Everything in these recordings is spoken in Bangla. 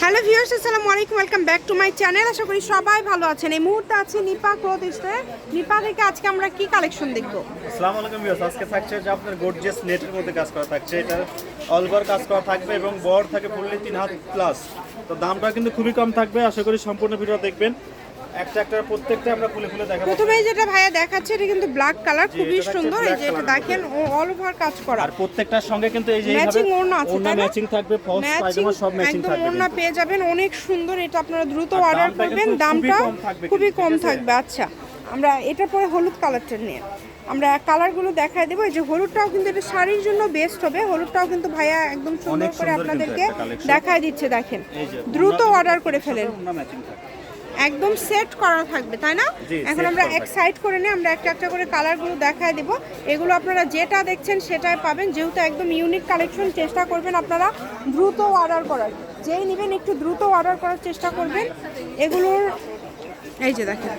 হ্যালো ভিউয়ার্স আসসালামু আলাইকুম welcome back to my channel আশা করি সবাই ভালো আছেন। এই মুহূর্তে আছি নিপা ক্লথ স্টোরে নিপা থেকে আজকে আমরা কি কালেকশন দেখব? আসসালামু আলাইকুম ভিউয়ার্স আজকে থাকছে যে আপনার গর্জিয়াস নেটের মধ্যে কাজ করা থাকছে। এটা অলগর কাজ করা থাকবে এবং বর থাকে ফুললি তিন হাত প্লাস তো দামটা কিন্তু খুবই কম থাকবে। আশা করি সম্পূর্ণ ভিডিও দেখবেন। একটা একটা প্রত্যেকটা আমরা খুলে খুলে দেখাবো। প্রথমে যেটা ভাইয়া দেখাচ্ছে এটা কিন্তু ব্ল্যাক কালার খুবই সুন্দর। এই যে এটা দেখেন অল ওভার কাজ করা। আর প্রত্যেকটার সঙ্গে কিন্তু এই যে Matching ওড়না আছে, তাই না? ম্যাচিং থাকবে ফলস ম্যাচিং পায়জামা সব ম্যাচিং একদম থাকবে ওড়না পেয়ে যাবেন অনেক সুন্দর। এটা আপনারা দ্রুত অর্ডার করবেন। দামটা কম থাকবে খুবই কম থাকবে। আচ্ছা আমরা এটা পরে হলুদ কালারটা নিয়ে। আমরা কালারগুলো দেখাই দেবো। এই যে হলুদটাও কিন্তু এটা শাড়ির জন্য বেস্ট হবে। হলুদটাও কিন্তু ভাইয়া একদম সুন্দর করে আপনাদেরকে দেখাই দিচ্ছে দেখেন। দ্রুত অর্ডার করে ফেলেন। ম্যাচিং একদম সেট করা থাকবে তাই না? এখন আমরা এক সাইড করে নিয়ে আমরা একটা একটা করে কালারগুলো দেখায় দেব। এগুলো আপনারা যেটা দেখছেন সেটাই পাবেন যেহেতু একদম ইউনিক কালেকশন চেষ্টা করবেন আপনারা দ্রুত অর্ডার করার। যেই নেবেন একটু দ্রুত অর্ডার করার চেষ্টা করবেন। এগুলোর এই যে দেখেন।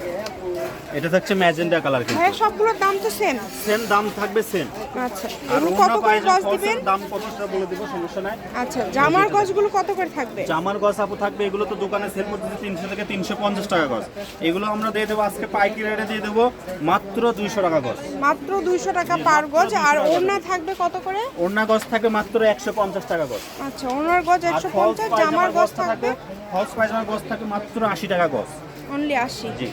এটা থাকছে ম্যাজেন্ডা কালার কিন্তু। ভাইয়া সবগুলোর দাম তো সেম সেম দাম থাকবে সেম আচ্ছা আর কত করে গজ দিবেন? দাম কতটা বলে দিব সমস্যা নাই। আচ্ছা জামার গজগুলো কত করে থাকবে? জামার গজ আপু থাকবে এগুলো তো দোকানে সেল করতেছে তিনশো থেকে তিনশো পঞ্চাশ টাকা গজ। এগুলো আমরা দিয়ে দেবো আজকে পাইকারি রেটে দিয়ে দেবো মাত্র দুইশো টাকা গজ। মাত্র দুইশো টাকা পার গজ আর ওড়না থাকবে কত করে? ওড়না গজ থাকবে মাত্র একশো পঞ্চাশ টাকা গজ। আচ্ছা ওড়নার গজ আর একশো ফলস পঞ্চাশ জামার গজ থাকবে ফলস পায়জামার গজ থাকবে মাত্র আশি টাকা গজ। অনলি আশি। জি।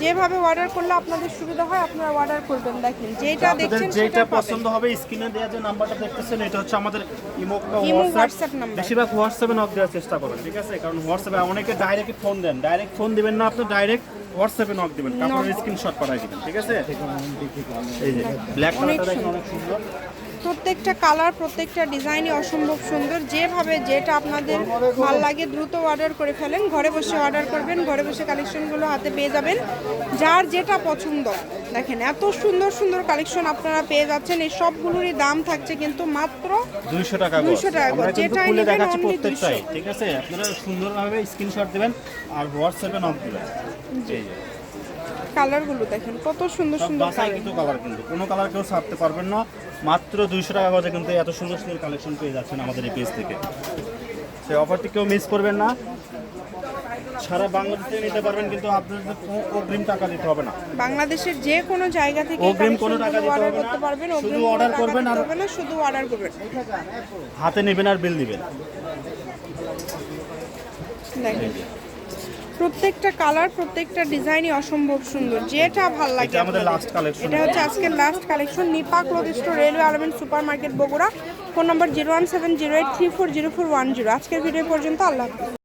যেভাবে অর্ডার করলে আপনাদের সুবিধা হয় আপনারা অর্ডার করবেন। দেখেন যেটা দেখছেন যেটা পছন্দ হবে স্ক্রিনে দেওয়া যে নাম্বারটা দেখতেছেন এটা হচ্ছে আমাদের ইমো হোয়াটসঅ্যাপ নাম্বার বেশিরভাগ হোয়াটসঅ্যাপে নক দেওয়ার চেষ্টা করবেন ঠিক আছে? কারণ হোয়াটসঅ্যাপে অনেকে ডাইরেক্ট ফোন দেন। ডাইরেক্ট ফোন দিবেন না আপনি ডাইরেক্ট হোয়াটসঅ্যাপে নক দিবেন। কাপড়ের স্ক্রিনশট পাঠিয়ে দিবেন। ঠিক আছে? এই যে ব্ল্যাক কালারটা দেখেন অনেক সুন্দর। প্রত্যেকটা কালার প্রত্যেকটা ডিজাইনই অসম্ভব সুন্দর। যেভাবে যেটা আপনাদের ভালো লাগে দ্রুত অর্ডার করে ফেলেন ঘরে বসে অর্ডার করবেন ঘরে বসে কালেকশনগুলো হাতে পেয়ে যাবেন। যার যেটা পছন্দ দেখেন এত সুন্দর সুন্দর কালেকশন আপনারা পেয়ে যাচ্ছেন। এই সবগুলোরই দাম থাকছে কিন্তু মাত্র 200 টাকা 200 টাকা নেবেন 200 ঠিক আছে? আপনারা সুন্দরভাবে স্ক্রিনশট দিবেন আর হোয়াটসঅ্যাপে নক দিবেন। কালারগুলো দেখেন কত সুন্দর সুন্দর কালার। কিন্তু কালার কিন্তু কোনো কালার কেউ ছাড়তে পারবেন না। মাত্র দুইশো টাকা গজে কিন্তু এত সুন্দর সুন্দর কালেকশন পেয়ে যাচ্ছেন আমাদের এই পেজ থেকে। সেই অফারটি কেউ মিস করবেন না। সারা বাংলাদেশে নিতে পারবেন কিন্তু আপনাদের অগ্রিম টাকা দিতে হবে না। বাংলাদেশের যে কোনো জায়গা থেকে অগ্রিম কোনো টাকা দিতে অর্ডার হবে না। করতে পারবেন শুধু order করবেন আর- না শুধু অর্ডার করবেন। হাতে নেবেন আর বিল দিবেন। প্রত্যেকটা কালার প্রত্যেকটা ডিজাইনই অসম্ভব সুন্দর। যেটা ভালো লাগে এটা আমাদের লাস্ট কালেকশন এটা হচ্ছে আজকের last collection Nipa cloth store railway আলমেন্ট super market Bogura. Phone number zero one seven zero eight three four zero four one zero আজকের ভিডিও পর্যন্ত আল্লাহ হাফিজ।